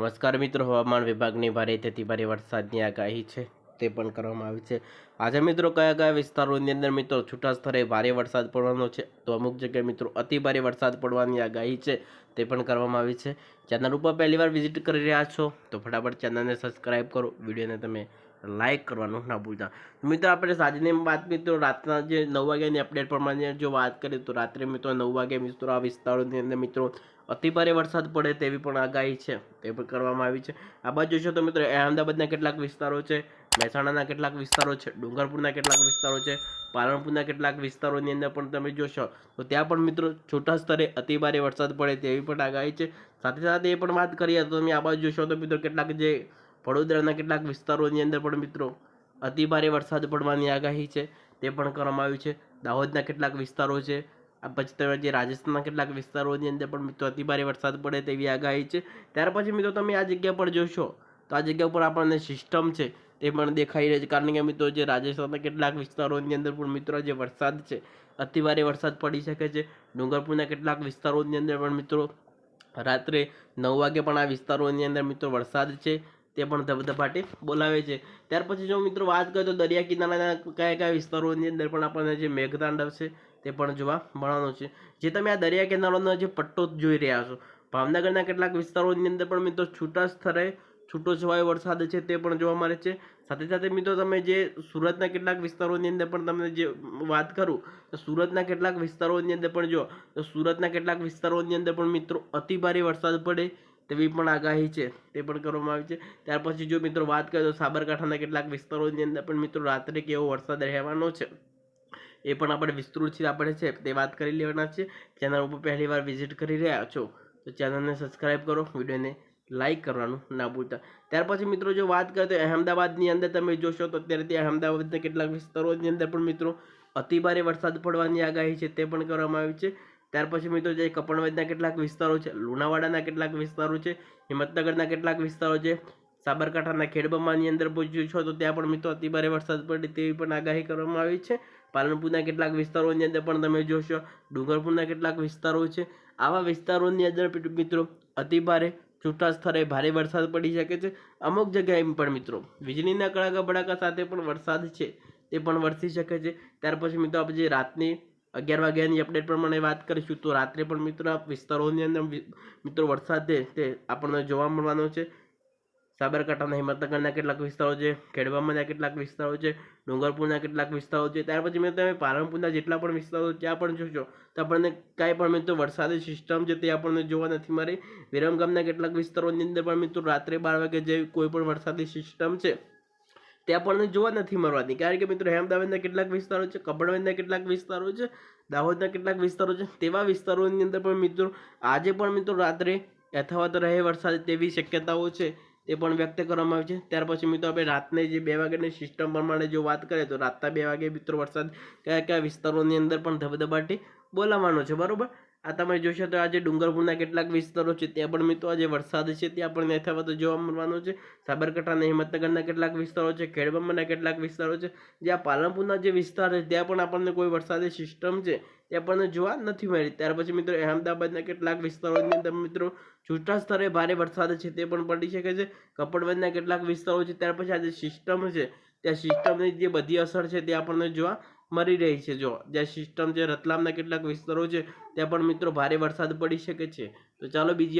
નમસ્કાર મિત્રો, હવામાન વિભાગની ભારે તેથી ભારે વરસાદની આગાહી છે, તે પણ કરવામાં આવી છે. આજે મિત્રો, કયા કયા વિસ્તારોની અંદર મિત્રો છૂટા સ્થળે ભારે વરસાદ પડવાનો છે? તો અમુક જગ્યાએ મિત્રો, અતિ ભારે વરસાદ પડવાની આગાહી છે, તે પણ કરવામાં આવી છે. ચેનલ ઉપર પહેલીવાર વિઝિટ કરી રહ્યા છો, તો ફટાફટ ચેનલને સબસ્ક્રાઈબ કરો. વિડીયોને તમે લાઇક કરવાનું ના ભૂલતા. મિત્રો, આપણે સાંજની વાત મિત્રો રાતના જે નવ વાગ્યાની અપડેટ પ્રમાણે જો વાત કરીએ તો રાત્રે મિત્રો નવ વાગે મિત્રો આ વિસ્તારોની અંદર મિત્રો અતિભારે વરસાદ પડે તેવી પણ આગાહી છે. તે પણ કરવામાં આવી છે. આ બાજુ જોશો તો મિત્રો અહેમદાબાદના કેટલાક વિસ્તારો છે, મહેસાણાના કેટલાક વિસ્તારો છે, ડુંગરપુરના કેટલાક વિસ્તારો છે, પાલનપુરના કેટલાક વિસ્તારોની અંદર પણ તમે જોશો, તો ત્યાં પણ મિત્રો છોટા સ્તરે અતિભારે વરસાદ પડે તેવી પણ આગાહી છે. સાથે સાથે એ પણ વાત કરીએ તો તમે આ બાજુ જોશો તો મિત્રો કેટલાક જે વડોદરાના કેટલાક વિસ્તારોની અંદર પણ મિત્રો અતિભારે વરસાદ પડવાની આગાહી છે, તે પણ કરવામાં આવ્યું છે. દાહોદના કેટલાક વિસ્તારો છે, આ પછી તમે જે રાજસ્થાનના કેટલાક વિસ્તારોની અંદર પણ મિત્રો અતિભારે વરસાદ પડે તેવી આગાહી છે. ત્યાર પછી મિત્રો તમે આ જગ્યા પર જોશો, તો આ જગ્યા પર આપણને સિસ્ટમ છે, તે પણ દેખાઈ રહી છે. કારણ કે મિત્રો જે રાજસ્થાનના કેટલાક વિસ્તારોની અંદર પણ મિત્રો જે વરસાદ છે અતિભારે વરસાદ પડી શકે છે. ડુંગરપુરના કેટલાક વિસ્તારોની અંદર પણ મિત્રો રાત્રે નવ વાગે પણ આ વિસ્તારોની અંદર મિત્રો વરસાદ છે. તે પણ ધબધબાટી બોલાવે છે. ત્યાર પછી જો મિત્રો વાત કરીએ તો દરિયા કિનારાના કયા કયા વિસ્તારોની અંદર પણ આપણને જે મેઘતાંડવ છે તે પણ જોવા મળવાનો છે. જે તમે આ દરિયા કિનારાનો જે પટ્ટો જોઈ રહ્યા છો, ભાવનગરના કેટલાક વિસ્તારોની અંદર પણ મિત્રો છૂટા સ્થળે છૂટો છવાયો વરસાદ છે તે પણ જોવા મળે છે. સાથે સાથે મિત્રો તમે જે સુરતના કેટલાક વિસ્તારોની અંદર પણ તમને જે વાત કરું, તો સુરતના કેટલાક વિસ્તારોની અંદર પણ જો તો સુરતના કેટલાક વિસ્તારોની અંદર પણ મિત્રો અતિ ભારે વરસાદ પડે તેવી પણ આગાહી છે, તે પણ કરવામાં આવી છે. ત્યાર પછી જો મિત્રો વાત કરીએ તો સાબરકાંઠાના કેટલાક વિસ્તારોની અંદર પણ મિત્રો રાત્રે કેવો વરસાદ રહેવાનો છે, એ પણ આપણે વિસ્તૃતથી આપણે છે તે વાત કરી લેવાના છે. ચેનલ ઉપર પહેલી વાર વિઝિટ કરી રહ્યા છો, તો ચેનલને સબસ્ક્રાઇબ કરો, વિડીયોને લાઇક કરવાનું ના ભૂલતા. ત્યાર પછી મિત્રો જો વાત કરીએ તો અહેમદાબાદની અંદર તમે જોશો તો અત્યારે ત્યાં અહેમદાબાદના કેટલાક વિસ્તારોની અંદર પણ મિત્રો અતિભારે વરસાદ પડવાની આગાહી છે તે પણ કરવામાં આવી છે. ત્યાર પછી મિત્રો જે કપણવદના કેટલાક વિસ્તારો છે, લુણાવાડાના કેટલાક વિસ્તારો છે, હિંમતનગરના કેટલાક વિસ્તારો છે, સાબરકાંઠાના ખેડબમાની અંદર પહોંચ્યું છો, તો ત્યાં પણ મિત્રો અતિભારે વરસાદ પડે તેવી પણ આગાહી કરવામાં આવી છે. પાલનપુરના કેટલાક વિસ્તારોની અંદર પણ તમે જોશો, ડુંગરપુરના કેટલાક વિસ્તારો છે. આવા વિસ્તારોની અંદર મિત્રો અતિભારે છૂટા સ્થળે ભારે વરસાદ પડી શકે છે. અમુક જગ્યાએ પણ મિત્રો, વીજળીના કડાકા ભડાકા સાથે પણ વરસાદ છે, તે પણ વરસી શકે છે. ત્યાર પછી મિત્રો આપણે રાતની અગિયાર વાગ્યાની અપડેટ પ્રમાણે વાત કરીશું. તો રાત્રે પણ મિત્રો વિસ્તારોની અંદર મિત્રો વરસાદ છે, તે આપણને જોવા મળવાનો છે. સાબરકાંઠાના, હિંમતનગરના કેટલાક વિસ્તારો છે, ખેડવામાંના કેટલાક વિસ્તારો છે, ડુંગરપુરના કેટલાક વિસ્તારો છે. ત્યાર પછી મિત્રો તમે પાલનપુરના જેટલા પણ વિસ્તારો ત્યાં પણ જોશો તો આપણને કાંઈ પણ મિત્રો વરસાદી સિસ્ટમ છે, તે આપણને જોવા નથી મળે. વિરમગામના કેટલાક વિસ્તારોની અંદર પણ મિત્રો રાત્રે બાર વાગે જેવી કોઈ પણ વરસાદી સિસ્ટમ છે તે આપણને જોવા નથી મળવાની. કારણ કે મિત્રો અહેમદાબાદના કેટલાક વિસ્તારો છે કબડવાદના કેટલાક વિસ્તારો છે, દાહોદના કેટલાક વિસ્તારો છે, તેવા વિસ્તારોની અંદર પણ મિત્રો, આજે પણ મિત્રો રાત્રે યથાવત રહે વરસાદ તેવી શક્યતાઓ છે, તે પણ વ્યક્ત કરવામાં આવી છે. ત્યાર પછી મિત્રો, આપણે રાતને જે બે વાગ્યાની સિસ્ટમ પ્રમાણે જો વાત કરીએ, તો રાતના બે વાગે મિત્રો વરસાદ કયા કયા વિસ્તારોની અંદર પણ ધબધબાટી બોલાવવાનો છે, બરોબર? આ તમે જોશો તો આજે ડુંગરપુરના કેટલાક વિસ્તારો છે, ત્યાં પણ મિત્રો આજે વરસાદ છે, ત્યાં પણ યથાવત જોવા મળવાનો છે. સાબરકાંઠાના હિંમતનગરના કેટલાક વિસ્તારો છે ખેડબ્રહ્માના કેટલાક વિસ્તારો છે, જ્યાં પાલનપુરના જે વિસ્તાર છે, ત્યાં પણ આપણને કોઈ વરસાદી સિસ્ટમ છે તે આપણને જોવા નથી મળી. ત્યાર પછી મિત્રો અહેમદાબાદના કેટલાક વિસ્તારોની અંદર મિત્રો છૂટા સ્તરે ભારે વરસાદ છે, તે પણ પડી શકે છે. કપડવંજના કેટલાક વિસ્તારો છે, ત્યાર પછી આ જે સિસ્ટમ છે, ત્યાં સિસ્ટમની જે બધી અસર છે, તે આપણને જોવા મળી રહી છે. જો, જે સિસ્ટમ છે રતલામના કેટલાક વિસ્તારો છે, ત્યાં પણ મિત્રો ભારે વરસાદ પડી શકે છે. તો ચાલો બીજી